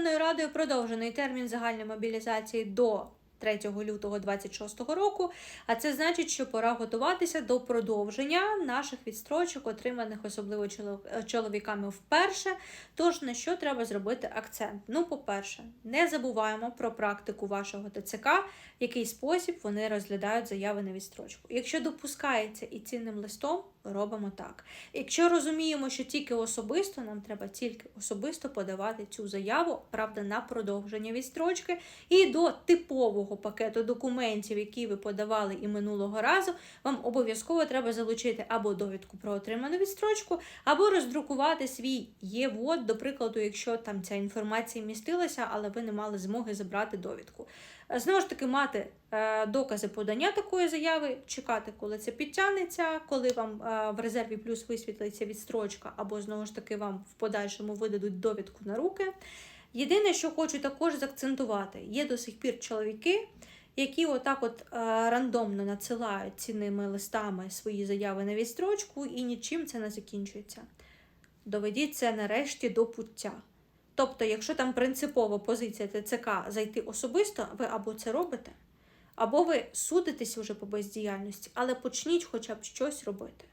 Верховною Радою продовжений термін загальної мобілізації до 3 лютого 2026 року. А це значить, що пора готуватися до продовження наших відстрочок, отриманих особливо чоло- чоловіками вперше. Тож на що треба зробити акцент? Ну, по-перше, не забуваємо про практику вашого ТЦК, в який спосіб вони розглядають заяви на відстрочку. Якщо допускається і цінним листом, робимо так. Якщо розуміємо, що тільки особисто, нам треба тільки особисто подавати цю заяву, правда, на продовження відстрочки, і до типового пакету документів, які ви подавали і минулого разу, вам обов'язково треба залучити або довідку про отриману відстрочку, або роздрукувати свій ЄВОД, до прикладу, якщо там ця інформація містилася, але ви не мали змоги забрати довідку. Е, Знову ж таки, мати е, докази подання такої заяви, чекати, коли це підтягнеться, коли вам е, в резерві плюс висвітлиться відстрочка, або знову ж таки вам в подальшому видадуть довідку на руки. Єдине, що хочу також заакцентувати, є до сих пір чоловіки, які отак от е, рандомно надсилають цінними листами свої заяви на відстрочку, і нічим це не закінчується. Доведіть це нарешті до пуття. Тобто, якщо там принципова позиція ТЦК зайти особисто, ви або це робите, або ви судитесь уже по бездіяльності, але почніть хоча б щось робити.